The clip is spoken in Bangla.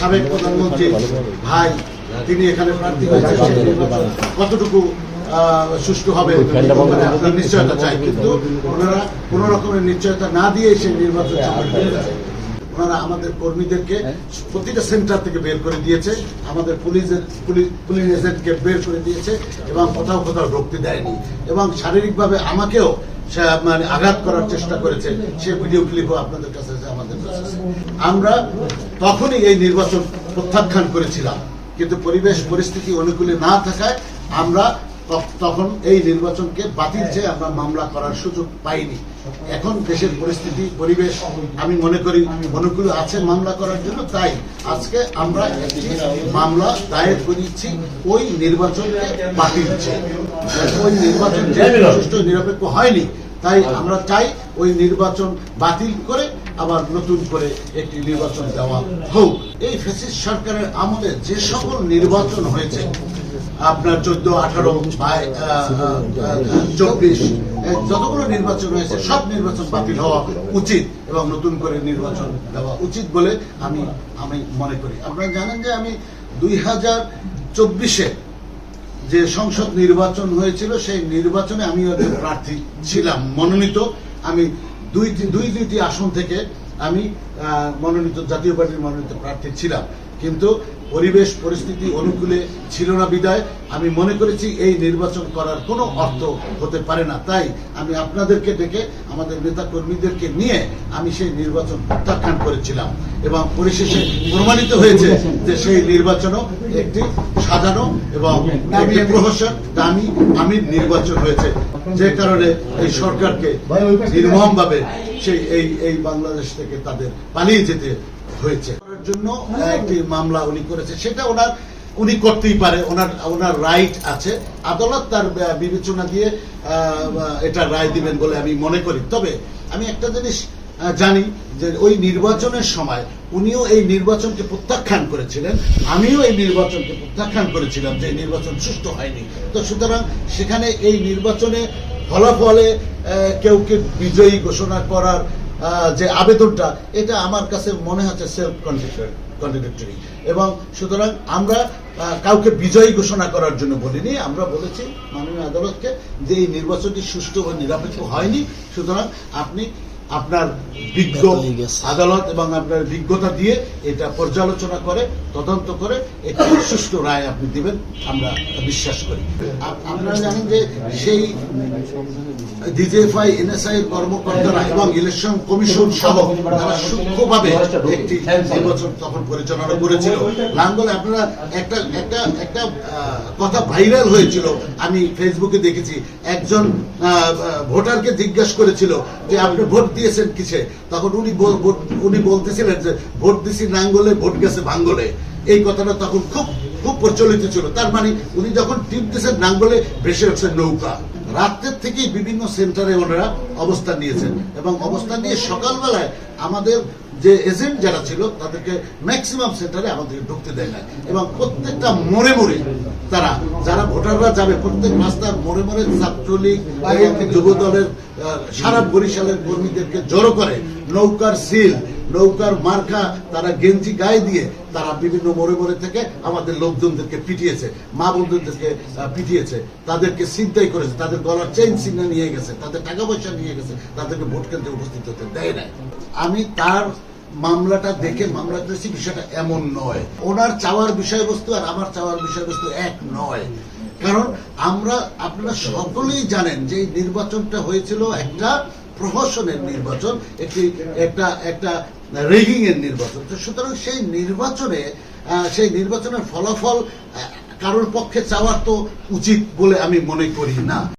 সাবেক প্রধানমন্ত্রী ভাই তিনি এখানে প্রার্থী হয়েছেন। কতটুকু সুষ্ঠু হবে নিশ্চয়তা চাই কিন্তু ওনারা কোন রকমের নিশ্চয়তা না দিয়ে সেই নির্বাচন ওনারা আমাদের কর্মীদেরকে প্রতিটা সেন্টার থেকে বের করে দিয়েছে আমাদের পুলিশের পুলিশ পুলিশ এজেন্টকে বের করে দিয়েছে এবং কোথাও কোথাও ঢুকতে দেয়নি। এবং শারীরিকভাবে আমাকেও সে মানে আঘাত করার চেষ্টা করেছে, সে ভিডিও ক্লিপও আপনাদের কাছে আমাদের কাছে আমরা তখনই এই নির্বাচন প্রত্যাখ্যান করেছিলাম। কিন্তু পরিবেশ, পরিস্থিতি অনুকূলে না থাকায় আমরা তখন এই নির্বাচনকে বাতিল চেয়ে আমরা মামলা করার সুযোগ পাইনি। এখন দেশের পরিস্থিতি পরিবেশ আমি মনে করি অনুকূলে আছে মামলা করার জন্য তাই আজকে আমরা একটি মামলা দায়ের করেছি ওই নির্বাচনকে বাতিল চেয়ে। ওই নির্বাচন যে সুষ্ঠু নিরপেক্ষ হয়নি তাই আমরা চাই ওই নির্বাচন বাতিল করে আবার নতুন করে একটি নির্বাচন দেওয়া হোক। এই ফেসিস সরকারের আমলে যে সকল নির্বাচন হয়েছে আপনার চোদ্দ, আঠারো চব্বিশ যতগুলো নির্বাচন হয়েছে সব নির্বাচন বাতিল হওয়া উচিত এবং নতুন করে নির্বাচন দেওয়া উচিত বলে আমি আমি মনে করি। আপনারা জানেন যে আমি দুই হাজার চব্বিশে যে সংসদ নির্বাচন হয়েছিল, সেই নির্বাচনে আমি একজন প্রার্থী ছিলাম, মনোনীত। আমি দুই দুই, দুইটি আসন থেকে আমি মনোনীত, জাতীয় পার্টির মনোনীত প্রার্থী ছিলাম। কিন্তু পরিবেশ পরিস্থিতি অনুকূলে ছিল না বিদায়। আমি মনে করেছি এই নির্বাচন করার কোনো অর্থ হতে পারে না। তাই আমি আপনাদেরকে ডেকে আমাদের নেতা কর্মীদেরকে নিয়ে আমি সেই নির্বাচন প্রত্যাখ্যান করেছিলাম এবং পরিশেষে প্রমাণিত হয়েছে যে সেই নির্বাচনও একটি সাজানো এবং প্রহসন দামি আমির নির্বাচন হয়েছে। যে কারণে এই সরকারকে নির্মমভাবে সেই এই এই বাংলাদেশ থেকে তাদের পালিয়ে যেতে হয়েছে। জন্য একটি মামলা উনি করেছে। সেটা ওনার উনি করতেই পারে ওনার ওনার রাইট আছে। আদালত তার বিবেচনা দিয়ে এটা রায় দিবেন বলে আমি মনে করি। তবে আমি একটা জিনিস জানি যে ওই নির্বাচনের সময় উনিও এই নির্বাচনকে প্রত্যাখ্যান করেছিলেন আমিও এই নির্বাচনকে প্রত্যাখ্যান করেছিলাম যে নির্বাচন সুষ্ঠু হয়নি। তো সুতরাং সেখানে এই নির্বাচনে ফলাফলে আহ, কেউ কে বিজয়ী ঘোষণা করার যে আবেদনটা, এটা আমার কাছে মনে হচ্ছে সেলফ কন্ট্রাডিক্টরি এবং সুতরাং আমরা কাউকে বিজয়ী ঘোষণা করার জন্য বলিনি, আমরা বলেছি মাননীয় আদালতকে যে এই নির্বাচনটি সুষ্ঠু ও নিরপেক্ষ হয়নি। সুতরাং আপনি আপনার বিজ্ঞ আদালত এবং আপনার বিজ্ঞতা দিয়ে এটা পর্যালোচনা করে তদন্ত করে একটি সুষ্ঠু রায় আপনি দিবেন আমরা বিশ্বাস করি। আপনারা জানেন যে সেই ডিজিএফআই এনএসআই কর্মকর্তারা এবং ইলেকশন কমিশন সহ তারা সূক্ষ্মভাবে একটি নির্বাচন তখন পরিচালনা করেছিল। লাঙ্গলে আপনারা একটা একটা একটা কথা ভাইরাল হয়েছিল। আমি ফেসবুকে দেখেছি একজন ভোটারকে জিজ্ঞাসা করেছিল যে আপনি ভোট দিয়েছেন কিসে? তখন উনি উনি বলতেছিলেন যে, ভোট দিছি নাঙ্গলে, ভোট গেছে ভাঙ্গলে। এই কথাটা তখন খুব খুব প্রচলিত ছিল। তার মানে উনি যখন টিপ দিয়েছেন নাঙ্গলে, ভেসে উঠছে নৌকা। রাত্রের থেকেই বিভিন্ন সেন্টারে ওনারা অবস্থান নিয়েছেন। এবং অবস্থান নিয়ে সকালবেলায় আমাদের যে এজেন্ট যারা ছিল, তাদেরকে ম্যাক্সিমাম সেন্টারে আমাদেরকে ঢুকতে দেয় না এবং প্রত্যেকটা মোড়ে মোড়ে তারা যারা ভোটাররা যাবে, প্রত্যেক রাস্তার মোড়ে মোড়ে ছাত্রলীগ যুব দলের সারা বরিশালের কর্মীদেরকে জড়ো করে, নৌকার সিল, নৌকার মার্কা, তারা গেঞ্জি গায়ে দিয়ে তারা বিভিন্ন মোড়ে মোড়ে থেকে আমাদের লোকজনদেরকে পিটিয়েছে, মা বন্ধুদেরকে পিটিয়েছে, তাদেরকে চিন্তাই করেছে, তাদের গলার চেইন চিহ্ন নিয়ে গেছে, তাদের টাকা পয়সা নিয়ে গেছে, তাদেরকে ভোট কেন্দ্রে উপস্থিত হতে দেয় না আমি তার মামলাটা দেখে মামলা করেছি বিষয়টা এমন নয়। ওনার চাওয়ার বিষয়বস্তু আর আমার চাওয়ার বিষয়বস্তু এক নয়। কারণ আমরা, আপনারা সকলেই জানেন যে নির্বাচনটা হয়েছিল একটা প্রহসনের নির্বাচন, একটি, একটা একটা রেগিং এর নির্বাচন। তো সুতরাং সেই নির্বাচনে সেই নির্বাচনের ফলাফল কারোর পক্ষে চাওয়ার তো উচিত বলে আমি মনে করি না।